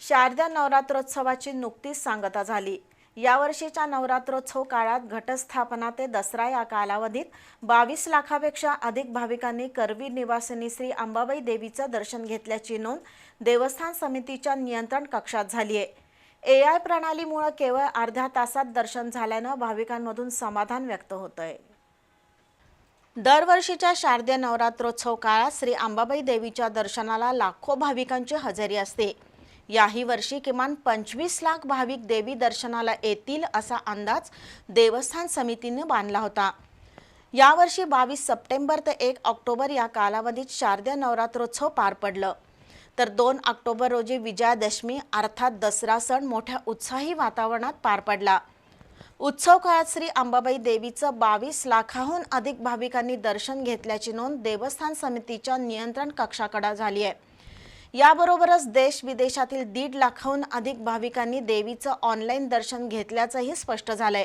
शारदा नवरात्रोत्सवाची नुकतीच सांगता झाली. यावर्षीच्या नवरात्रोत्सव काळात घटस्थापना ते दसरा या कालावधीत बावीस लाखापेक्षा अधिक भाविकांनी करवी निवासिनी श्री अंबाबाई देवीचं दर्शन घेतल्याची नोंद देवस्थान समितीच्या नियंत्रण कक्षात झाली आहे. ए आय प्रणालीमुळं केवळ अर्ध्या तासात दर्शन झाल्यानं भाविकांमधून समाधान व्यक्त होत आहे दरवर्षीच्या शारदीय नवरात्रोत्सव काळात श्री अंबाबाई देवीच्या दर्शनाला लाखो भाविकांची हजेरी असते. याही वर्षी किमान पंचवीस लाख भाविक देवी दर्शनाला येतील असा अंदाज देवस्थान समितीने बांधला होता. यावर्षी बावीस सप्टेंबर ते एक ऑक्टोबर या कालावधीत शारदीय नवरात्रोत्सव पार पडलं. तर दोन ऑक्टोबर रोजी विजयादशमी अर्थात दसरा सण मोठ्या उत्साही वातावरणात पार पडला. उत्सव काळात श्री अंबाबाई देवीचं बावीस लाखाहून अधिक भाविकांनी दर्शन घेतल्याची नोंद देवस्थान समितीच्या नियंत्रण कक्षाकडे झाली आहे. याबरोबरच देश विदेशातील दीड लाखाहून अधिक भाविकांनी देवीचं ऑनलाईन दर्शन घेतल्याचंही स्पष्ट झालंय.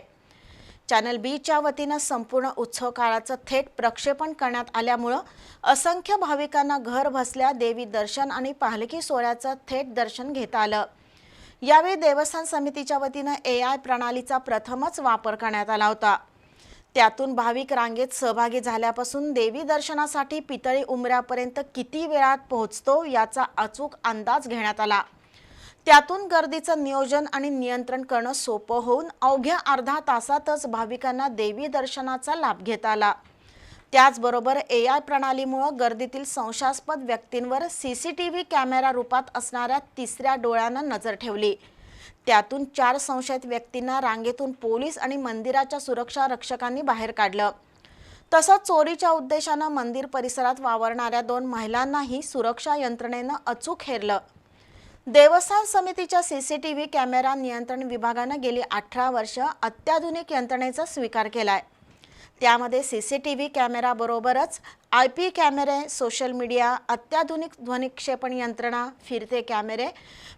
चॅनल बीच्या वतीनं संपूर्ण उत्सव काळाचं थेट प्रक्षेपण करण्यात आल्यामुळं असंख्य भाविकांना घर बसल्या देवी दर्शन आणि पालखी सोहळ्याचं थेट दर्शन घेता आलं. यावेळी देवस्थान समितीच्या वतीनं ए आय प्रणालीचा प्रथमच वापर करण्यात आला होता. त्यातून भाविक रांगेत सहभागी झाल्यापासून देवी दर्शनासाठी पितळी उमऱ्यापर्यंत किती वेळात पोहोचतो याचा अचूक अंदाज घेण्यात आला. त्यातून गर्दीचं नियोजन आणि नियंत्रण करणं सोपं होऊन अवघ्या अर्धा तासातच भाविकांना देवी दर्शनाचा लाभ घेता आला. त्याचबरोबर ए आय प्रणालीमुळं गर्दीतील संशयास्पद व्यक्तींवर C C T V camera रूपात असणाऱ्या तिसऱ्या डोळ्यानं नजर ठेवली. त्यातून चार संशयित व्यक्तींना रांगेतून पोलीस आणि मंदिराच्या सुरक्षा रक्षकांनी बाहेर काढलं. तसंच चोरीच्या उद्देशानं मंदिर परिसरात वावरणाऱ्या दोन महिलांनाही सुरक्षा यंत्रणेनं अचूक हेरलं. देवस्थान समितीच्या सीसीटीव्ही कॅमेरा नियंत्रण विभागानं गेली अठरा वर्ष अत्याधुनिक यंत्रणेचा स्वीकार केलाय. त्यामध्ये सी सी टी व्ही कॅमेराबरोबरच आय पी कॅमेरे सोशल मीडिया अत्याधुनिक ध्वनिक्षेपण यंत्रणा फिरते कॅमेरे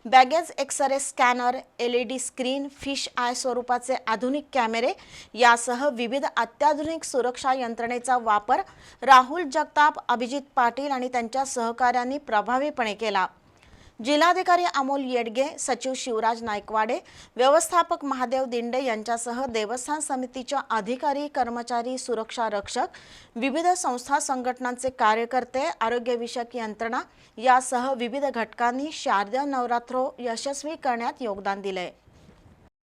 baggage x-ray scanner L E D screen fish eye स्वरूपाचे आधुनिक कॅमेरे यासह विविध अत्याधुनिक सुरक्षा यंत्रणेचा वापर राहुल जगताप अभिजित पाटील आणि त्यांच्या सहकाऱ्यांनी प्रभावीपणे केला. जिल्हाधिकारी अमोल येडगे सचिव शिवराज नायकवाडे व्यवस्थापक महादेव दिंडे यांच्यासह देवस्थान समितीच्या अधिकारी कर्मचारी सुरक्षा रक्षक विविध संस्था संघटनांचे कार्यकर्ते आरोग्यविषयक यंत्रणा यासह विविध घटकांनी शारदीय नवरात्रो यशस्वी करण्यात योगदान दिले.